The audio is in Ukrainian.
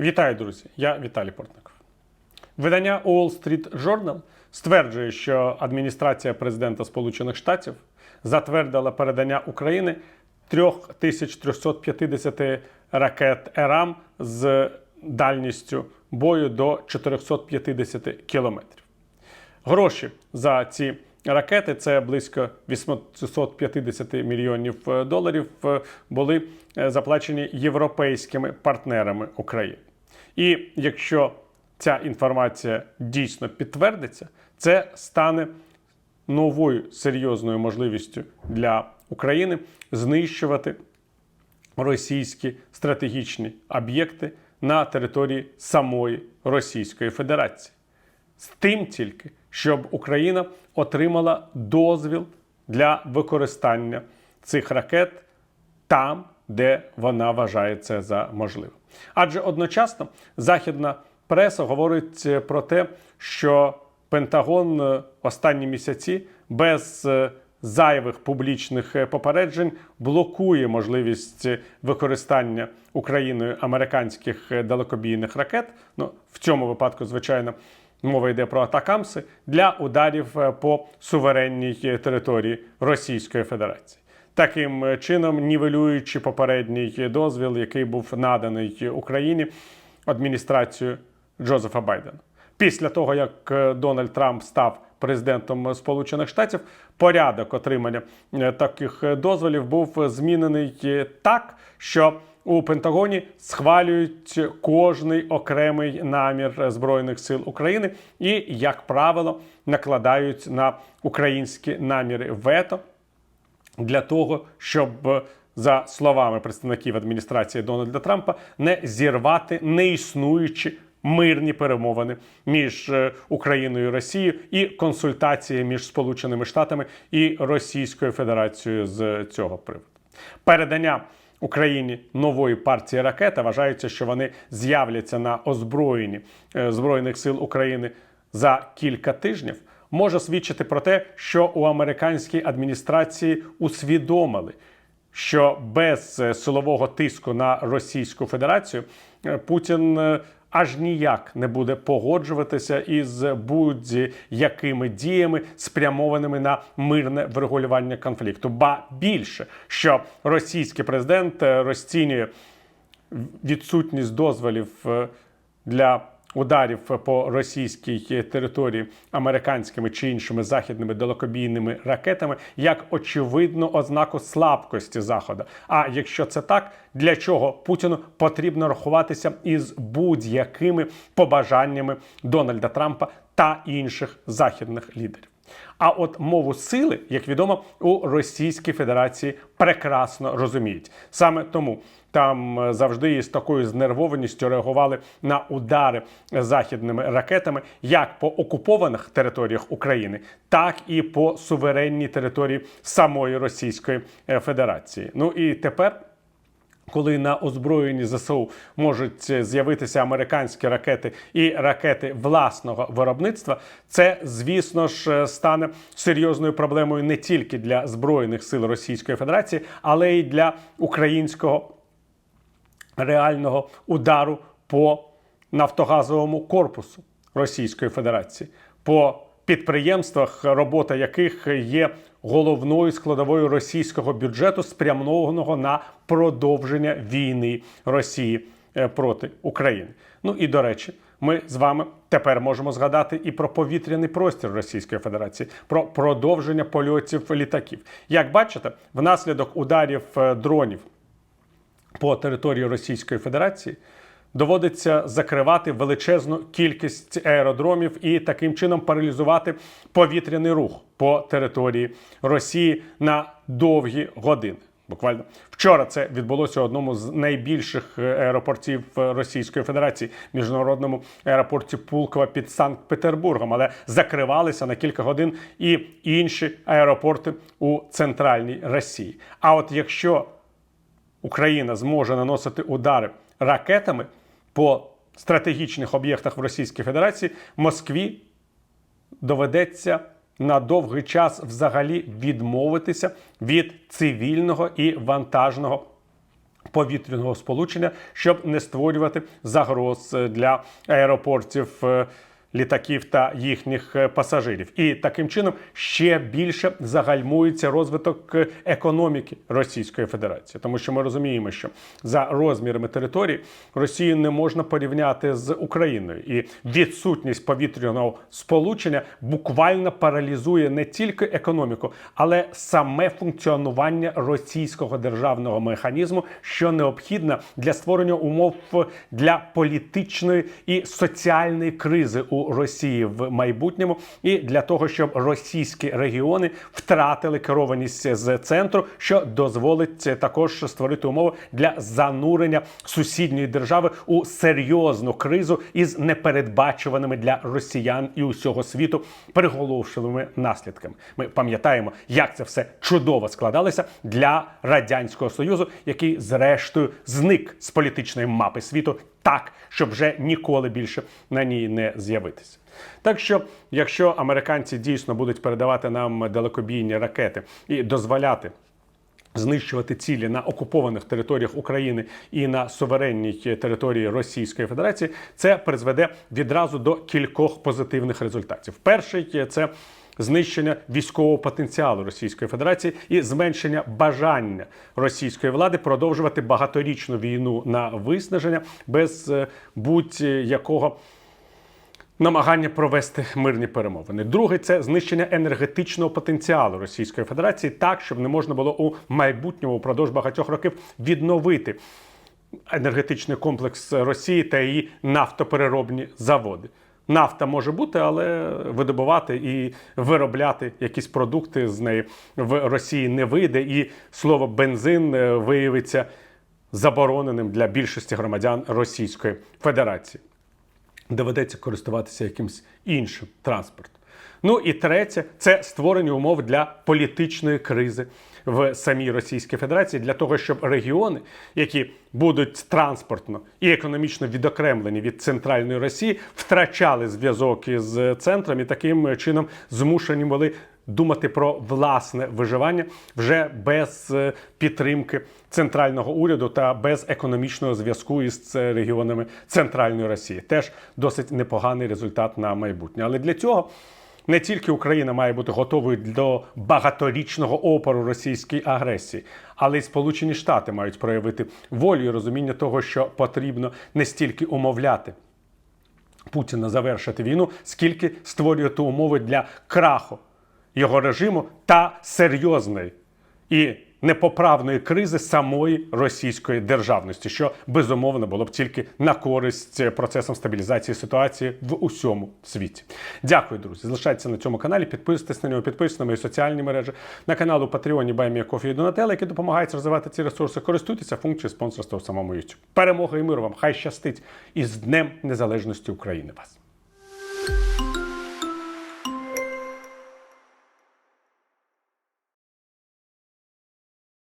Вітаю, друзі! Я Віталій Портников. Видання Wall Street Journal стверджує, що адміністрація президента Сполучених Штатів затвердила передання України 3350 ракет ЕРАМ з дальністю бою до 450 кілометрів. Гроші за ці ракети це близько 850 мільйонів е, доларів. е, Були е, заплачені європейськими партнерами України. І якщо ця інформація дійсно підтвердиться, це стане новою серйозною можливістю для України знищувати російські стратегічні об'єкти на території самої Російської Федерації. З тим тільки, щоб Україна отримала дозвіл для використання цих ракет там, де вона вважає це за можливе. Адже одночасно західна преса говорить е, про те, що Пентагон е, останні місяці без е, зайвих публічних попереджень блокує можливість використання Україною американських далекобійних ракет. Ну в цьому випадку, звичайно, мова йде про атакамси для ударів по суверенній території Російської Федерації. Таким чином, нівелюючи попередній дозвіл, який був наданий Україні адміністрацією Джозефа Байдена. Після того, як е, Дональд Трамп став президентом Сполучених Штатів, порядок отримання е, таких дозволів був змінений е, так, що у Пентагоні схвалюють кожний окремий намір Збройних сил України і, як правило, накладають на українські наміри вето для того, щоб за словами представників адміністрації Дональда Трампа не зірвати неіснуючі мирні перемовини між е, Україною і Росією і консультації між Сполученими Штатами і Російською Федерацією з цього приводу. Передання Україні нової партії ракет вважається, що вони з'являться на озброєнні е, збройних сил України за кілька тижнів. Може свідчити про те, що у американській адміністрації усвідомили, що без е, силового тиску на Російську Федерацію е, Путін е, аж ніяк не буде погоджуватися із будь-якими діями, спрямованими на мирне врегулювання конфлікту. Ба більше, що російський президент розцінює відсутність дозволів для ударів по російській території американськими чи іншими західними далекобійними ракетами як очевидну ознаку слабкості Заходу. А якщо це так, для чого Путіну потрібно рахуватися із будь-якими побажаннями Дональда Трампа та інших західних лідерів? А от мову сили, як відомо, у Російській Федерації прекрасно розуміють. Саме тому там е, завжди із такою знервованістю реагували на удари західними ракетами як по окупованих територіях України, так і по суверенній території самої Російської е, Федерації. Ну і тепер. Коли на озброєнні ЗСУ можуть з'явитися американські ракети і ракети власного виробництва, це звісно ж стане серйозною проблемою не тільки для збройних сил Російської Федерації, але й для українського реального удару по нафтогазовому корпусу Російської Федерації, по підприємствах, робота яких є головною складовою російського бюджету, спрямованого на продовження війни Росії е, проти України. Ну і до речі, ми з вами тепер можемо згадати і про повітряний простір Російської Федерації, про продовження польотів літаків. Як бачите, внаслідок ударів е, дронів по території Російської Федерації доводиться закривати величезну кількість аеродромів і таким чином паралізувати повітряний рух по території Росії на довгі години. Буквально вчора це відбулося у одному з найбільших аеропортів Російської Федерації, міжнародному аеропорті Пулково під Санкт-Петербургом, але закривалися на кілька годин і інші аеропорти у центральній Росії. А от якщо Україна зможе наносити удари ракетами по стратегічних об'єктах в Російській Федерації, Москві доведеться на довгий час взагалі відмовитися від цивільного і вантажного повітряного сполучення, щоб не створювати загроз е, для аеропортів. Е, Літаків та їхніх е, пасажирів, і таким чином ще більше загальмується розвиток е, економіки Російської Федерації, тому що ми розуміємо, що за розмірами території Росію не можна порівняти з Україною, і відсутність повітряного сполучення буквально паралізує не тільки економіку, але саме функціонування російського державного механізму, що необхідно для створення умов для політичної і соціальної кризи у Росії в майбутньому, і для того, щоб російські регіони втратили керованість з центру, що дозволить також створити умови для занурення сусідньої держави у серйозну кризу із непередбачуваними для росіян і усього світу приголомшливими наслідками. Ми пам'ятаємо, як це все чудово складалося для радянського союзу, який зрештою зник з політичної мапи світу так, щоб вже ніколи більше на ній не з'явитися. Так що, якщо американці дійсно будуть передавати нам далекобійні ракети і дозволяти знищувати цілі на окупованих територіях України і на суверенній території Російської Федерації, це призведе відразу до кількох позитивних результатів. Перший це знищення військового потенціалу Російської Федерації і зменшення бажання російської влади продовжувати багаторічну війну на виснаження без е, будь-якого намагання провести мирні перемовини. Друге це знищення енергетичного потенціалу Російської Федерації так, щоб не можна було у майбутньому впродовж багатьох років відновити енергетичний комплекс Росії та її нафтопереробні заводи. Нафта може бути, але видобувати і виробляти якісь продукти з неї в Росії не вийде, і слово бензин е, виявиться забороненим для більшості громадян Російської Федерації доведеться користуватися якимось іншим транспортом. Ну і третє це створення умов для політичної кризи в самій Російській Федерації для того, щоб регіони, які будуть транспортно і економічно відокремлені від центральної Росії, втрачали зв'язок із центром і таким чином змушені були думати про власне виживання вже без е, підтримки центрального уряду та без економічного зв'язку із е, регіонами центральної Росії. Теж досить непоганий результат на майбутнє. Але для цього. Не тільки Україна має бути готовою до багаторічного опору російській агресії, але й Сполучені Штати мають проявити волю і розуміння того, що потрібно не стільки умовляти Путіна завершити війну, скільки створювати умови для краху його режиму та серйозної і непоправної кризи самої російської державності, що безумовно було б тільки на користь процесам стабілізації ситуації в усьому світі. Дякую, друзі. Залишайтеся на цьому каналі, підписуйтесь на нього, підписуйтесь на мої соціальні мережі, на канал у Патреоні Баймія Кофі і Донателла, які допомагають розвивати ці ресурси. Користуйтеся функцією спонсорства в самому YouTube. Перемоги і миру вам! Хай щастить! І з Днем Незалежності України вас!